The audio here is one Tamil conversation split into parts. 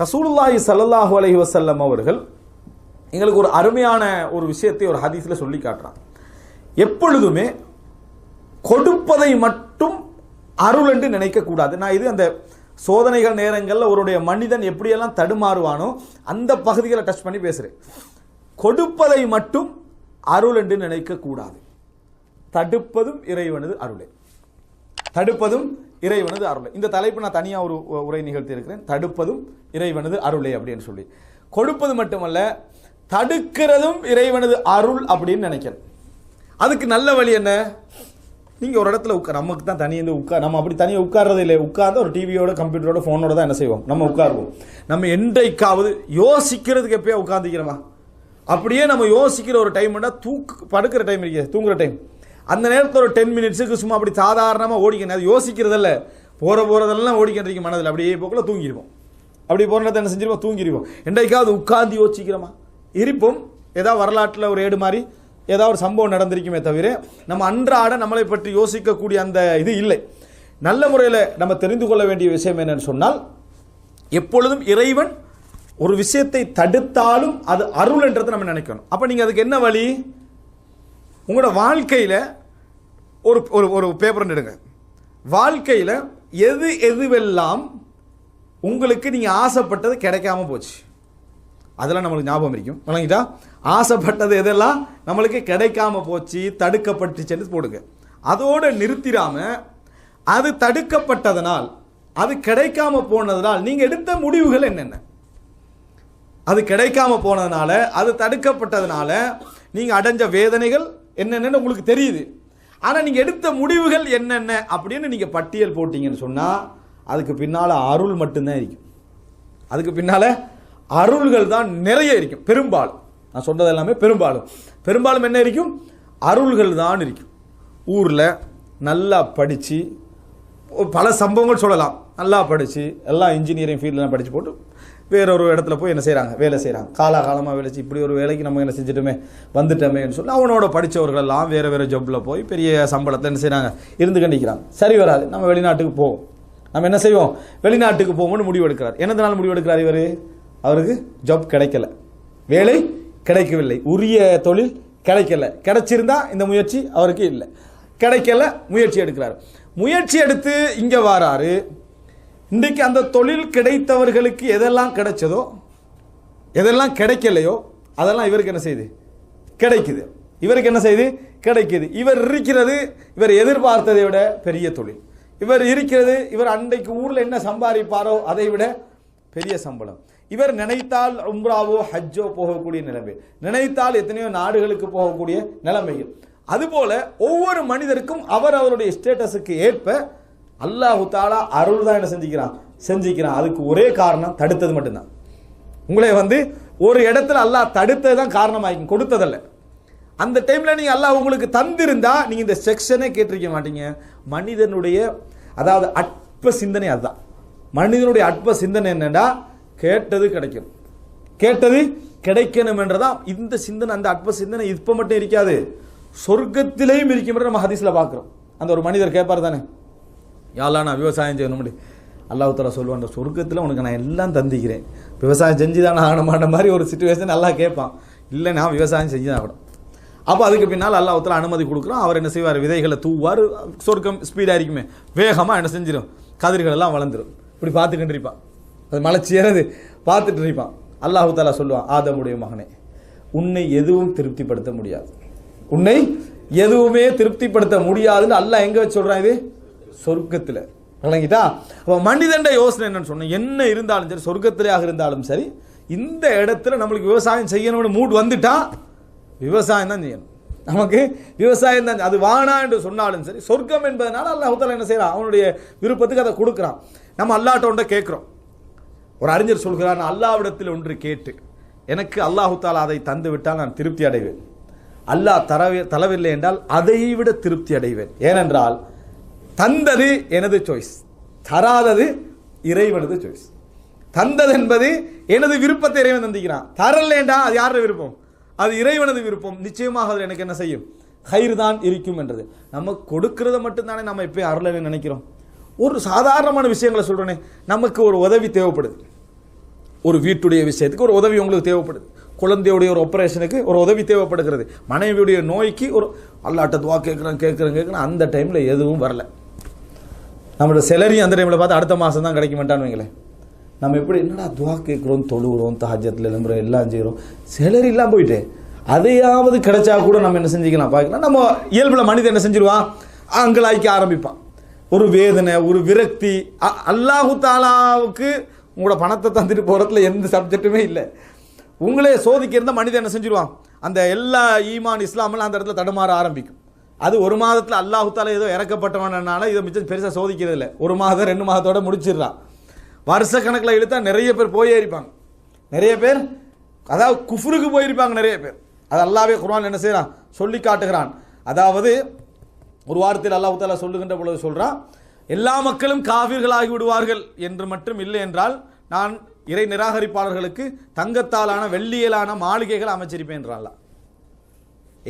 ரசூலுல்லாஹி சல்லாஹூ அலஹி வசல்லம் அவர்கள் எங்களுக்கு ஒரு அருமையான ஒரு விஷயத்தை ஒரு ஹதீஸில் சொல்லி காட்டுறான். எப்பொழுதுமே கொடுப்பதை மட்டும் அருள் என்று நினைக்கக்கூடாது நான் இது அந்த சோதனைகள் நேரங்களில் ஒருடைய மனிதன் எப்படியெல்லாம் தடுமாறுவானோ அந்த பகுதிகளை டச் பண்ணி பேசுகிறேன் கொடுப்பதை மட்டும் அருள் என்று நினைக்கக்கூடாது தடுப்பதும் இறைவனது அருளே. தடுப்பதும் இறைவனது அருளை. இந்த தலைப்பு நான் தனியாக ஒரு உரை நிகழ்த்தி இருக்கிறேன். தடுப்பதும் இறைவனது அருளே அப்படின்னு சொல்லி. கொடுப்பது மட்டுமல்ல தடுக்கிறதும் இறைவனது அருள் அப்படின்னு நினைக்கிறேன் அதுக்கு நல்ல வழி என்ன? நீங்கள் ஒரு இடத்துல உட்கா நமக்கு தான் தனியாக உட்கார் நம்ம அப்படி தனியாக உட்கார்றது இல்லை உட்கார்ந்து ஒரு டிவியோட கம்ப்யூட்டரோட ஃபோனோட தான் என்ன செய்வோம்? நம்ம உட்காருவோம். நம்ம என்றைக்காவது யோசிக்கிறதுக்கு எப்பயா உட்காந்துக்கிறோமா அப்படியே நம்ம யோசிக்கிற ஒரு டைம் தூக்கு படுக்கிற டைம் இருக்கு தூங்குற டைம் அந்த நேரத்தில் ஒரு டென் மினிட்ஸுக்கு சும்மா அப்படி சாதாரணமாக ஓடிக்கணும். அது யோசிக்கிறதில்ல. போகிற போகிறதெல்லாம் ஓடிக்கிட்டு மனதில் அப்படியே போக்குள்ள தூங்கிடுவோம் அப்படி போகிற நேரத்தை என்ன செஞ்சிருவோம்? தூங்கிடுவோம் என்றைக்காவது உட்காந்து யோசிக்கிறோமா? இருப்போம். ஏதாவது வரலாற்றில் ஒரு ஏடு மாதிரி ஏதாவது ஒரு சம்பவம் நடந்திருக்குமே தவிர நம்ம அன்றாட நம்மளை பற்றி யோசிக்கக்கூடிய அந்த இது இல்லை. நல்ல முறையில் நம்ம தெரிந்து கொள்ள வேண்டிய விஷயம் என்னன்னு சொன்னால் எப்பொழுதும் இறைவன் ஒரு விஷயத்தை தடுத்தாலும் அது அருள் என்றதை நம்ம நினைக்கணும். அப்போ நீங்கள் அதுக்கு என்ன வழி? உங்களோட வாழ்க்கையில் ஒரு ஒரு ஒரு பேப்பர் எடுங்க. வாழ்க்கையில் எது எதுவெல்லாம் உங்களுக்கு நீங்கள் ஆசைப்பட்டது கிடைக்காம போச்சு? அதெல்லாம் நம்மளுக்கு ஞாபகம் இருக்கும். வழங்கிட்டா ஆசைப்பட்டது எதெல்லாம் நம்மளுக்கு கிடைக்காம போச்சு தடுக்கப்பட்டுச்சுன்னு போடுங்க. அதோடு நிறுத்திடாமல் அது தடுக்கப்பட்டதனால் அது கிடைக்காம போனதனால் நீங்கள் எடுத்த முடிவுகள் என்னென்ன? அது கிடைக்காம போனதுனால அது தடுக்கப்பட்டதுனால நீங்கள் அடைஞ்ச வேதனைகள் என்னென்னு உங்களுக்கு தெரியுது. ஆனால் நீங்கள் எடுத்த முடிவுகள் என்னென்ன அப்படின்னு நீங்கள் பட்டியல் போட்டீங்கன்னு சொன்னால் அதுக்கு பின்னால் அருள் மட்டும்தான் இருக்கும். அதுக்கு பின்னால் அருள்கள் தான் நிறைய இருக்கும். பெரும்பாலும். நான் சொன்னது எல்லாமே பெரும்பாலும். பெரும்பாலும் என்ன இருக்கும்? அருள்கள் தான் இருக்கும். ஊரில் நல்லா படித்து பல சம்பவங்கள் சொல்லலாம். நல்லா படித்து எல்லாம் இன்ஜினியரிங் ஃபீல்டெலாம் படித்து போட்டு வேற ஒரு இடத்துல போய் என்ன செய்கிறாங்க வேலை செய்கிறாங்க காலாகாலமாக வேலை செய்ய இப்படி ஒரு வேலைக்கு நம்ம என்ன செஞ்சிட்டோமே வந்துட்டோமேன்னு சொல்லி அவனோட படித்தவர்கள் எல்லாம் வேறு வேறு ஜப்பில் போய் பெரிய சம்பளத்தில் என்ன செய்கிறாங்க இருந்து கண்டிக்கிறாங்க சரி வராது. நம்ம வெளிநாட்டுக்கு போவோம். நம்ம என்ன செய்வோம்? வெளிநாட்டுக்கு போவோம்னு முடிவு எடுக்கிறார். என்னதுனால முடிவு எடுக்கிறார் இவர்? அவருக்கு ஜாப் கிடைக்கல. வேலை கிடைக்கவில்லை. உரிய தொழில் கிடைக்கல. கிடைச்சிருந்தா இந்த முயற்சி அவருக்கு இல்லை. கிடைக்கல முயற்சி எடுக்கிறார். முயற்சி எடுத்து இங்கே வாராரு. இன்றைக்கு அந்த தொழில் கிடைத்தவர்களுக்கு எதெல்லாம் கிடைச்சதோ எதெல்லாம் கிடைக்கலையோ அதெல்லாம் இவருக்கு என்ன செய்யுது? கிடைக்குது. இவருக்கு என்ன செய்யுது? கிடைக்குது. இவர் இருக்கிறது இவர் எதிர்பார்த்ததை விட பெரிய தொழில். இவர் இருக்கிறது இவர் அன்றைக்கு ஊரில் என்ன சம்பாதிப்பாரோ அதை விட பெரிய சம்பளம். இவர் நினைத்தால் உம்ராவோ ஹஜ்ஜோ போகக்கூடிய நிலைமை. நினைத்தால் எத்தனையோ நாடுகளுக்கு போகக்கூடிய நிலைமைகள். அதுபோல ஒவ்வொரு மனிதருக்கும் அவர் அவருடைய ஸ்டேட்டஸுக்கு ஏற்ப அல்லாஹு தாலா அருள் தான் என்ன செஞ்சுக்கிறான்? செஞ்சுக்கிறான். அதுக்கு ஒரே காரணம் தடுத்தது மட்டும்தான். உங்களை வந்து ஒரு இடத்துல அல்லாஹ் தடுத்தது தான் காரணமாக்கி கொடுத்ததல்ல. அந்த டைமில் நீங்கள் அல்லாஹ் உங்களுக்கு தந்திருந்தா நீங்கள் இந்த செக்ஷனே கேட்டிருக்க மாட்டீங்க. மனிதனுடைய அதாவது அற்ப சிந்தனை அதுதான். மனிதனுடைய அற்ப சிந்தனை என்னென்னா கேட்டது கிடைக்கும். கேட்டது கிடைக்கணும் என்றதான் இந்த சிந்தனை அந்த அற்ப சிந்தனை இப்போ மட்டும் இருக்காது. சொர்க்கத்திலேயும் இருக்கும் நம்ம ஹதீஸில் பார்க்குறோம். அந்த ஒரு மனிதர் கேட்பார் தானே? யாரெல்லாம் நான் விவசாயம் செய்யணும் முடி அல்லாஹ் சொல்லுவான் அந்த சொர்க்கத்தில் உனக்கு நான் எல்லாம் தந்திக்கிறேன் விவசாயம் செஞ்சு தான் ஆகணுமான மாதிரி ஒரு சுச்சுவேஷன் நல்லா கேட்பான். இல்லை நான் விவசாயம் செஞ்சு தான் ஆகணும். அப்போ அதுக்கு பின்னால் அல்லாஹ் அனுமதி கொடுக்குறோம் அவர் என்ன செய்வார்? விதைகளை தூவார். சொர்க்கம் ஸ்பீடாக இருக்குமே. வேகமாக என்ன செஞ்சிடும் கதிர்கள் எல்லாம் வளர்ந்துடும் இப்படி பார்த்துக்கிட்டு இருப்பான். அது மலைச்சி பார்த்துட்டு இருப்பான். அல்லாஹு தாலா சொல்லுவான் ஆதமுடைய மகனே உன்னை எதுவும் திருப்திப்படுத்த முடியாது. உன்னை எதுவுமே திருப்திப்படுத்த முடியாதுன்னு அல்லாஹ் எங்க வச்சு சொல்றான் இது? சொர்க்கத்துல. விளங்கிட்டா? அப்ப மனிதண்ட யோசனை என்னன்னு சொன்னேன். என்ன இருந்தாலும் சரி சொர்க்கத்திலேயாக இருந்தாலும் சரி இந்த இடத்துல நம்மளுக்கு விவசாயம் செய்யணும்னு மூட் வந்துட்டா விவசாயம் தான் செய்யணும். நமக்கு விவசாயம் தான் அது வானா என்று சொன்னாலும் சரி சொர்க்கம் என்பதனால அல்லாஹ் என்ன செய்யறான்? அவனுடைய விருப்பத்துக்கு அதை கொடுக்குறான். நம்ம அல்லாட்ட கேட்குறோம். ஒரு அறிஞர் சொல்கிறார் நான் அல்லாவிடத்தில் ஒன்று கேட்டு எனக்கு அல்லாஹு தாலா அதை தந்து விட்டால் நான் திருப்தி அடைவேன். அல்லாஹ் தரவே தரவில்லை என்றால் அதை விட திருப்தி அடைவேன். ஏனென்றால் தந்தது எனது சாய்ஸ் தராதது இறைவனது சாய்ஸ் தந்தது என்பது எனது விருப்பத்தை இறைவன் தந்திக்கிறான். தரலேண்டா அது யாரோட விருப்பம்? அது இறைவனது விருப்பம். நிச்சயமாக அதில் எனக்கு என்ன செய்யும்? கயிறு தான் இருக்கும் என்றது. நம்ம கொடுக்கறத மட்டும்தானே நம்ம இப்போ அருளை நினைக்கிறோம். ஒரு சாதாரணமான விஷயங்களை சொல்கிறேனே நமக்கு ஒரு உதவி தேவைப்படுது. ஒரு வீட்டுடைய விஷயத்துக்கு ஒரு உதவி உங்களுக்கு தேவைப்படுது. குழந்தையுடைய ஒரு ஆப்ரேஷனுக்கு ஒரு உதவி தேவைப்படுகிறது. மனைவியுடைய நோய்க்கு ஒரு அல்லாட்ட துவா கேட்குறேன் கேட்குறேன் கேட்குறேன். அந்த டைமில் எதுவும் வரல. நம்மளோட செலரி அந்த டைமில் பார்த்து அடுத்த மாதம் தான் கிடைக்க மாட்டான்னு வைங்களேன். நம்ம எப்படி என்னடா துவா கேட்குறோம் தொழுகிறோம் தாஜத்தில் எழும்புறோம் எல்லாம் செய்கிறோம் செலரி இல்லாமல் போயிட்டு. அதையாவது கிடைச்சா கூட நம்ம என்ன செஞ்சுக்கலாம்? பார்க்கலாம். நம்ம இயல்பில் மனிதன் என்ன செஞ்சிருவான்? அங்கலாய்க்க ஆரம்பிப்பான். ஒரு வேதனை ஒரு விரக்தி அல்லாஹு தாலாவுக்கு உங்களோட பணத்தை தந்துட்டு போகிறதுல எந்த சப்ஜெக்ட்டுமே இல்லை. உங்களே சோதிக்க இருந்தால் மனிதன் என்ன செஞ்சிருவான்? அந்த எல்லா ஈமான் இஸ்லாமெல்லாம் அந்த இடத்துல தடுமாற ஆரம்பிக்கும். அது ஒரு மாதத்தில் அல்லாஹுத்தால ஏதோ இறக்கப்பட்டவனால இதை மிச்சம் பெருசாக சோதிக்கிறது இல்லை ஒரு மாதம் ரெண்டு மாதத்தோட முடிச்சிடுறான். வருஷ கணக்கில் இழுத்தா நிறைய பேர் போயே இருப்பாங்க நிறைய பேர் அதாவது குஃபுருக்கு போயிருப்பாங்க நிறைய பேர். அது அல்லாவே குரான் என்ன செய்கிறான் சொல்லி காட்டுகிறான். அதாவது ஒரு வாரத்தில் அல்லாஹ் சொல்லுகின்ற பொழுது சொல்கிறான் எல்லா மக்களும் காவிர்களாகி விடுவார்கள் என்று மட்டும் இல்லை என்றால் நான் இறை நிராகரிப்பாளர்களுக்கு தங்கத்தாலான வெள்ளியலான மாளிகைகள் அமைச்சிருப்பேன்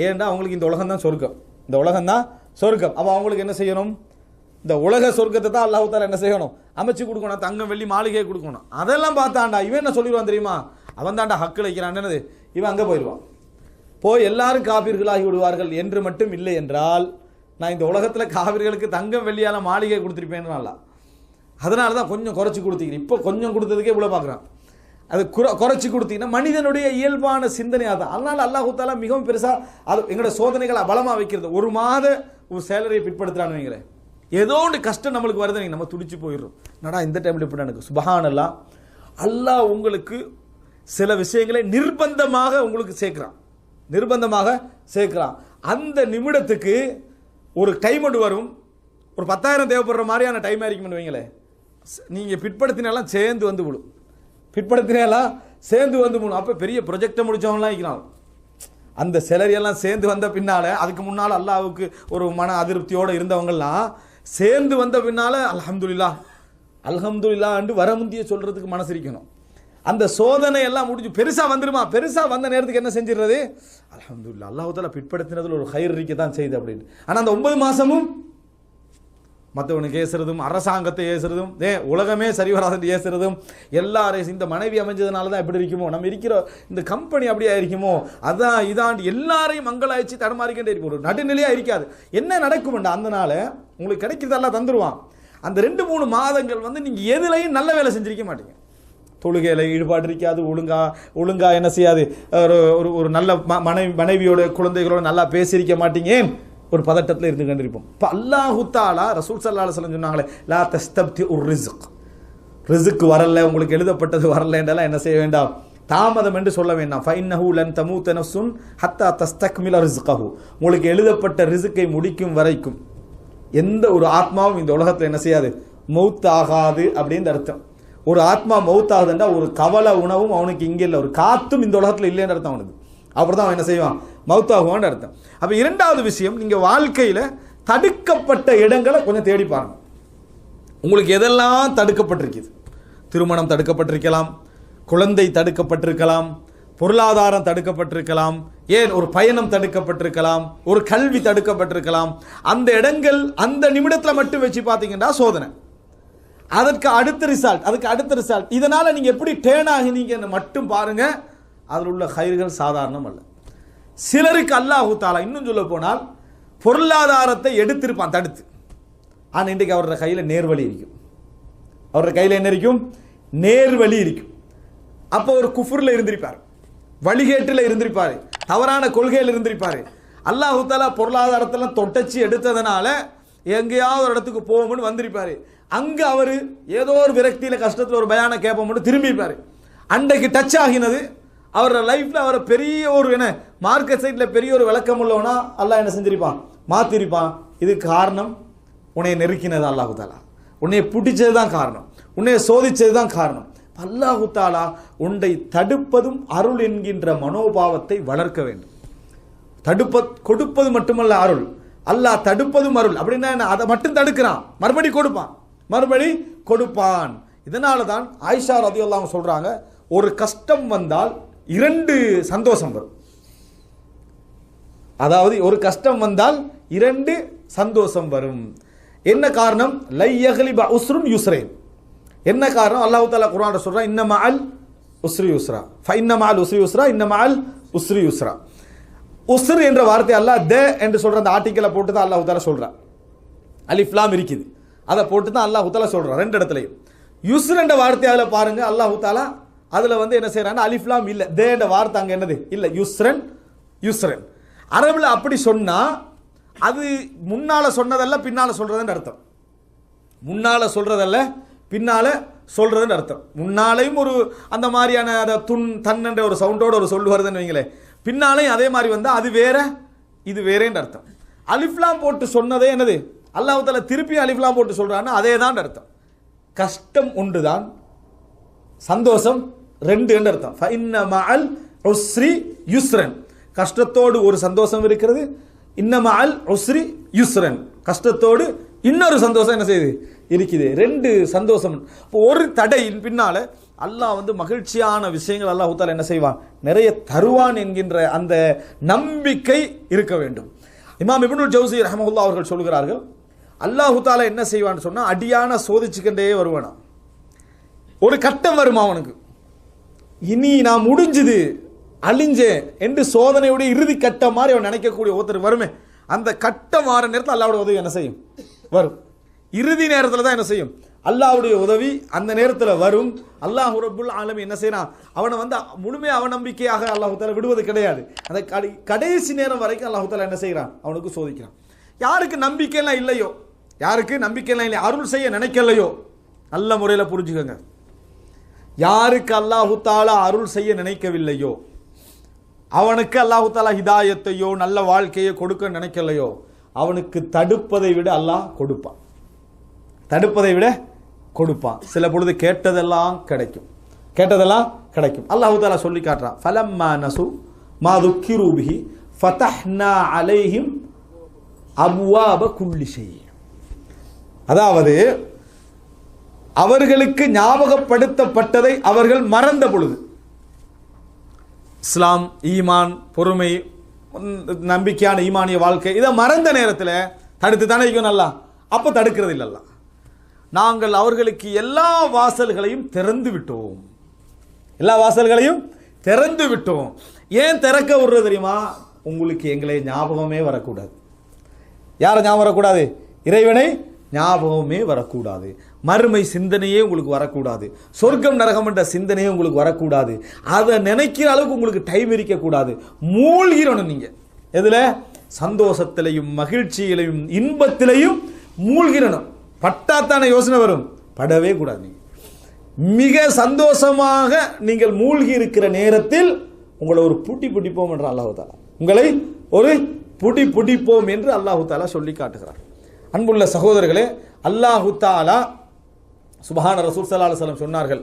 ஏன்டா அவங்களுக்கு இந்த உலகம் தான் சொர்க்கம். இந்த உலகம் தான் சொர்க்கம். அப்போ அவங்களுக்கு என்ன செய்யணும்? இந்த உலக சொர்க்கத்தை தான் அல்லாஹால என்ன செய்யணும்? அமைச்சு கொடுக்கணும். தங்கம் வெள்ளி மாளிகையை கொடுக்கணும். அதெல்லாம் பார்த்தாண்டா இவன் என்ன சொல்லிடுவான் தெரியுமா? அவன் தாண்டா ஹக்கு வைக்கிறான். என்னது? இவன் அங்கே போயிடுவான். போய் எல்லாரும் காப்பீர்களாகி விடுவார்கள் என்று மட்டும் இல்லை என்றால் நான் இந்த உலகத்தில் காவிர்களுக்கு தங்கம் வெள்ளியால் மாளிகை கொடுத்துருப்பேன்னு அல்ல அதனால தான் கொஞ்சம் குறைச்சி கொடுத்தீங்க. இப்போ கொஞ்சம் கொடுத்ததுக்கே இவ்வளோ பார்க்குறான். அது குற குறைச்சி கொடுத்தீங்கன்னா மனிதனுடைய இயல்பான சிந்தனை தான் அதனால் அல்லாஹூத்தாலா மிகவும் பெருசாக அது எங்களோட சோதனைகளை பலமாக வைக்கிறது. ஒரு மாத ஒரு சேலரியை பிற்படுத்துறான்னு வைங்களேன். ஏதோ ஒன்று கஷ்டம் நம்மளுக்கு வருது நம்ம துடிச்சு போயிடுறோம். நடா இந்த டைமில் இப்படி எனக்கு சுபஹானல்லா. அல்லாஹ் உங்களுக்கு சில விஷயங்களை நிர்பந்தமாக உங்களுக்கு சேர்க்குறான். நிர்பந்தமாக சேர்க்குறான். அந்த நிமிடத்துக்கு ஒரு டைம் ஒன்று வரும். ஒரு பத்தாயிரம் தேவைப்படுற மாதிரியான டைம் ஆயிருக்கும்னு வைங்களேன். நீங்கள் பிற்படுத்தினாலாம் சேர்ந்து வந்து விடும் பிற்படுத்தினாலாம் சேர்ந்து வந்து விடும் அப்போ பெரிய ப்ரொஜெக்டை முடித்தவங்களாம் இருக்கிறாங்க அந்த சிலரியெல்லாம் சேர்ந்து வந்த பின்னால் அதுக்கு முன்னால் அல்லாவுக்கு ஒரு மன அதிருப்தியோடு இருந்தவங்கெல்லாம் சேர்ந்து வந்த பின்னால் அல்ஹம்துலில்லாஹ் அல்ஹம்துலில்லாஹ்னு வர முந்திய சொல்கிறதுக்கு மனசு இருக்கணும் அந்த சோதனை எல்லாம் முடிஞ்சு பெருசாக வந்துருமா? பெருசாக வந்த நேரத்துக்கு என்ன செஞ்சிடுறது? அலமதுல்லா அல்லாஹ் தாலா பிற்படுத்தினதில் ஒரு ஹைர் இருக்க தான் செய்யுது அப்படின்னு ஆனால் அந்த ஒன்பது மாதமும் மற்றவனுக்கு ஏசுறதும் அரசாங்கத்தை ஏசுறதும் ஏ உலகமே சரி வராதுன்னு ஏசுறதும் எல்லாரையும் இந்த மனைவி அமைஞ்சதுனால தான் எப்படி இருக்குமோ? நம்ம இருக்கிற இந்த கம்பெனி அப்படியே இருக்குமோ அதான் இதான் எல்லாரையும் மங்களாய்ச்சி தடமாறிக்கிட்டே இருக்கும் ஒரு நடுநிலையாக இருக்காது. என்ன நடக்கும்டா அந்த நாள்? உங்களுக்கு கிடைக்கிறதெல்லாம் தந்துருவான். அந்த ரெண்டு மூணு மாதங்கள் வந்து நீங்கள் எதுலையும் நல்ல வேலை செஞ்சிருக்க மாட்டீங்க. தொழுகையில் ஈடுபாடு இருக்காது ஒழுங்கா ஒழுங்கா என்ன செய்யாது? ஒரு ஒரு ஒரு நல்ல ம- மனைவி மனைவியோட குழந்தைகளோட நல்லா பேசியிருக்க மாட்டீங்க. ஒரு பதட்டத்தில் இருந்து கண்டிருப்போம். இப்போ அல்லாஹு தாலா ரசூல் சல்லா அலுவலம் சொன்னாங்களே லா தஸ்தப்தி ஒரு ரிசுக் ரிசுக்கு வரல உங்களுக்கு எழுதப்பட்டது வரலன்றெல்லாம் என்ன செய்ய வேண்டாம்? தாமதம் என்று சொல்ல வேண்டாம். ஃபைன்னஹு லன் தமூத்த நஃப்சுன் ஹத்தா தஸ்தக்மில ரிஸ்கஹு. உங்களுக்கு எழுதப்பட்ட ரிசுக்கை முடிக்கும் வரைக்கும் எந்த ஒரு ஆத்மாவும் இந்த உலகத்தில் என்ன செய்யாது? மௌத் ஆகாது அப்படின்னு அர்த்தம். ஒரு ஆத்மா மௌத் ஆகுதுன்றா ஒரு கவலை உணவும் அவனுக்கு இங்கே இல்லை. ஒரு காத்தும் இந்த உலகத்தில் இல்லைன்னு அர்த்தம் அவனுக்கு. அப்புறம் தான் அவன் என்ன செய்வான்? மவுத்தாகுவான்னு அர்த்தம். அப்போ இரண்டாவது விஷயம் நீங்கள் வாழ்க்கையில் தடுக்கப்பட்ட இடங்களை கொஞ்சம் தேடி பாருங்க. உங்களுக்கு எதெல்லாம் தடுக்கப்பட்டிருக்குது? திருமணம் தடுக்கப்பட்டிருக்கலாம் குழந்தை தடுக்கப்பட்டிருக்கலாம் பொருளாதாரம் தடுக்கப்பட்டிருக்கலாம் ஏன் ஒரு பயணம் தடுக்கப்பட்டிருக்கலாம் ஒரு கல்வி தடுக்கப்பட்டிருக்கலாம் அந்த இடங்கள் அந்த நிமிடத்தில் மட்டும் வச்சு பார்த்தீங்கன்னா சோதனை. அதற்கு அடுத்த ரிசல்ட் அதுக்கு அடுத்த ரிசல்ட் இதனால் நீங்கள் எப்படி டேர்ன் ஆகினீங்கன்னு மட்டும் பாருங்க அதில் உள்ள கயிறுகள் சாதாரணம் அல்ல. சிலருக்கு அல்லாஹு தாலா இன்னும் சொல்ல போனால் பொருளாதாரத்தை எடுத்திருப்பான் தடுத்து. ஆனால் இன்றைக்கு அவரோட கையில் நேர்வழி இருக்கும். அவரோட கையில் என்ன இருக்கும்? நேர்வழி இருக்கும். அப்போ ஒரு குஃபுரில் இருந்திருப்பார். வழிகேட்டில் இருந்திருப்பார். தவறான கொள்கையில் இருந்திருப்பார். அல்லாஹு தாலா பொருளாதாரத்தெல்லாம் தொட்டச்சு எடுத்ததுனால எங்கேயாவது ஒரு இடத்துக்கு போகும்னு வந்திருப்பார். அங்கே அவர் ஏதோ ஒரு விரக்தியில் கஷ்டத்தில் ஒரு பயான கேட்போம்னு திரும்பிப்பார் அன்றைக்கு டச் ஆகினது அவரோட லைஃப்பில் அவரை பெரிய ஒரு என்ன மார்க்கெட் சைட்டில் பெரிய ஒரு விளக்கம் உள்ளவனா அல்லாஹ் என்ன செஞ்சிருப்பான்? மாற்றிருப்பான் இதுக்கு காரணம் உன்னை நெருக்கினது அல்லாஹு தாலா உன்னை பிடிச்சது தான் காரணம். உன்னை சோதிச்சது தான் காரணம். அல்லாஹு தாலா உன்னை தடுப்பதும் அருள் என்கின்ற மனோபாவத்தை வளர்க்க வேண்டும். தடுப்ப கொடுப்பது மட்டுமல்ல அருள். அல்லாஹ் தடுப்பதும் அருள். அப்படின்னா என்ன? அதை மட்டும் தடுக்கிறான். மறுபடி கொடுப்பான். மறுபடி கொடுப்பான். இதனால தான் ஆயிஷா ரதியுல்லாம் சொல்கிறாங்க ஒரு கஷ்டம் வந்தால் இரண்டு சந்தோஷம் வரும். அதாவது ஒரு கஷ்டம் வந்தால் இரண்டு சந்தோஷம் வரும். என்ன காரணம்? லை யக்லிப உஸ்ரும் யுஸ்ரேன். என்ன காரணம்? அல்லாஹு தாலா குரான் சொல்றான் இன்னமா அல் உஸ்ரி யுஸ்ரா. ஃபைன்னமால் உஸ்ரி யுஸ்ரா இன்னமால் உஸ்ரி யுஸ்ரா. உஸ்ர் என்ற வார்த்தை அல்லாஹ் த என்று சொல்ற அந்த ஆர்டிக்கலை போட்டு தான் அல்லாஹு தாலா சொல்றான். அலிஃப்லாம் இருக்குது. அதை போட்டு தான் அல்லாஹு தாலா சொல்றான் ரெண்டு இடத்துலையும். யுஸ்ர் என்ற வார்த்தை அதில் பாருங்க அல்லாஹ் தாலா அதில் வந்து என்ன செய்கிறான்னா அலிஃப்லாம் இல்லை. தே வார்த்தை அங்கே என்னது? இல்லை. யுஸ்ரன் யுஸ்ரன். அரபில் அப்படி சொன்னால் அது முன்னால் சொன்னதல்ல பின்னால் சொல்கிறதுன்னு அர்த்தம். முன்னால் சொல்கிறதல்ல பின்னால் சொல்கிறதுன்னு அர்த்தம். முன்னாலையும் ஒரு அந்த மாதிரியான அதை துன் தன் ஒரு சவுண்டோட ஒரு சொல் வருதுன்னு வைங்களேன். பின்னாலையும் அதே மாதிரி வந்தால் அது வேற இது வேறேன்னு அர்த்தம். அலிஃப்லாம் போட்டு சொன்னதே என்னது? அல்லாஹ் திருப்பியும் திருப்பி அலிஃப்லாம் போட்டு சொல்கிறான்னு அதே தான் அர்த்தம். கஷ்டம் ஒன்றுதான் சந்தோஷம் ரெண்டு என்று அர்த்தம். ஃபஇன்ன உஸ்ரி யுஸ்ரன். கஷ்டத்தோடு ஒரு சந்தோஷம் இருக்கிறது. இன்னமால் உஸ்ரி யுஸ்ரன். கஷ்டத்தோடு இன்னொரு சந்தோஷம் என்ன செய்யுது? இருக்குது. ரெண்டு சந்தோஷம். ஒரு தடையின் பின்னால அல்லாஹ் வந்து மகிழ்ச்சியான விஷயங்கள் அல்லாஹ் தால என்ன செய்வான்? நிறைய தருவான் என்கின்ற அந்த நம்பிக்கை இருக்க வேண்டும். இமாம் இப்னுல் ஜவுசி ரஹமகுல்லா அவர்கள் சொல்கிறார்கள் அல்லாஹு தாலா என்ன செய்வான்னு சொன்னால் அடியான சோதிச்சுக்கிட்டே வருவானா? ஒரு கட்டம் வருமா அவனுக்கு? இனி நான் முடிஞ்சுது அழிஞ்சேன் என்று சோதனையுடைய இறுதி கட்டம் மாதிரி அவன் நினைக்கக்கூடிய ஒருத்தர் வருமே அந்த கட்டம் மாற நேரத்தில் அல்லாவுடைய உதவி என்ன செய்யும்? வரும். இறுதி நேரத்தில் தான் என்ன செய்யும்? அல்லாவுடைய உதவி அந்த நேரத்தில் வரும். அல்லாஹ் ரபுல் ஆலமீன் என்ன செய்யறான்? அவனை வந்து முழுமையாக அவநம்பிக்கையாக அல்லாஹு விடுவது கிடையாது. அந்த கடை- கடைசி நேரம் வரைக்கும் அல்லாஹு என்ன செய்கிறான் அவனுக்கு சோதிக்கிறான். யாருக்கு நம்பிக்கையெல்லாம் இல்லையோ யாருக்கு நம்பிக்கையெல்லாம் இல்லை அருள் செய்ய நினைக்கலையோ நல்ல முறையில் புரிஞ்சுக்கோங்க. யாருக்கு அல்லாஹு தாலா அருள் செய்ய நினைக்கவில்லையோ? அவனுக்கு அல்லாஹு தாலா ஹிதாயத்தையோ நல்ல வாழ்க்கையை கொடுக்க நினைக்கலையோ? அவனுக்கு தடுப்பதை விட அல்லாஹ் கொடுப்பான். தடுப்பதை விட கொடுப்பான். சில பொழுது கேட்டதெல்லாம் கிடைக்கும். கேட்டதெல்லாம் கிடைக்கும். அல்லாஹு தாலா சொல்லி காட்டுறான். ஃபலம்மா நசு மா துக்கிரு ஃபதஹ்னா அலைஹிம் அபுவாப அதாவது அவர்களுக்கு ஞாபகப்படுத்தப்பட்டதை அவர்கள் மறந்த பொழுது. இஸ்லாம் ஈமான் பொறுமை நம்பிக்கையான ஈமானிய வாழ்க்கை இதை மறந்த நேரத்தில் தடுத்து தானே வைக்கும் நல்லா அப்போ தடுக்கிறது இல்லைல்ல. நாங்கள் அவர்களுக்கு எல்லா வாசல்களையும் திறந்து விட்டோம். எல்லா வாசல்களையும் திறந்து விட்டோம். ஏன் திறக்க விடுறது தெரியுமா? உங்களுக்கு எங்களை ஞாபகமே வரக்கூடாது. யாரை ஞாபகம் வரக்கூடாது? இறைவனை ஞாபகமே வரக்கூடாது. மறுமை சிந்தனையே உங்களுக்கு வரக்கூடாது. சொர்க்கம் நரகம் என்ற சிந்தனையே உங்களுக்கு வரக்கூடாது. அதை நினைக்கிற அளவுக்கு உங்களுக்கு டைம் இருக்கக்கூடாது. மூழ்கிறணும் நீங்கள் எதில்? சந்தோஷத்திலையும் மகிழ்ச்சியிலையும் இன்பத்திலையும் மூழ்கிறணும் பட்டாத்தான யோசனை வரும். படவே கூடாது நீங்கள் மிக சந்தோஷமாக நீங்கள் மூழ்கி இருக்கிற நேரத்தில் உங்களை ஒரு புட்டி புட்டிப்போம் என்று அல்லாஹு தாலா உங்களை ஒரு புடி புடிப்போம் என்று அல்லாஹு தாலா சொல்லி காட்டுகிறார். அன்புள்ள சகோதரர்களே அல்லாஹு தாலா சுபஹான ரசூல் ஸல்லல்லாஹு அலைஹி சொன்னார்கள்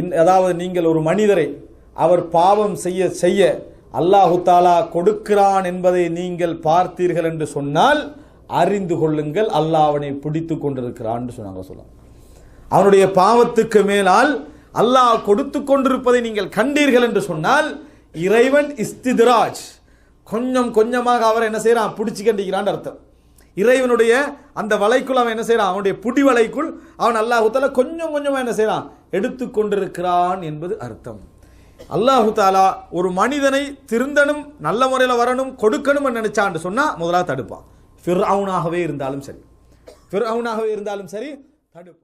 இன் அதாவது நீங்கள் ஒரு மனிதரை அவர் பாவம் செய்ய செய்ய அல்லாஹு தாலா கொடுக்கிறான் என்பதை நீங்கள் பார்த்தீர்கள் என்று சொன்னால் அறிந்து கொள்ளுங்கள் அல்லாஹ் அவனை பிடித்து கொண்டிருக்கிறான் சொன்னாங்க சொல்லலாம் அவனுடைய பாவத்துக்கு மேலால் அல்லாஹ் கொடுத்து கொண்டிருப்பதை நீங்கள் கண்டீர்கள் என்று சொன்னால் இறைவன் இஸ்திதிராஜ். கொஞ்சம் கொஞ்சமாக அவர் என்ன செய்யறான் பிடிச்சு கண்டிக்கிறான் அர்த்தம். இறைவனுடைய அந்த வலைக்குள் அவன் என்ன செய்யறான்? அவனுடைய புடி வலைக்குள் அவன் அல்லாஹுத்தால கொஞ்சம் கொஞ்சமாக என்ன செய்யறான்? எடுத்து கொண்டிருக்கிறான் என்பது அர்த்தம். அல்லாஹு தாலா ஒரு மனிதனை திருந்தனும் நல்ல முறையில் வரணும் கொடுக்கணும் நினைச்சான்னு சொன்னா முதலாக தடுப்பான். ஃபிர் இருந்தாலும் சரி. ஃபிர் இருந்தாலும் சரி தடுப்பான்.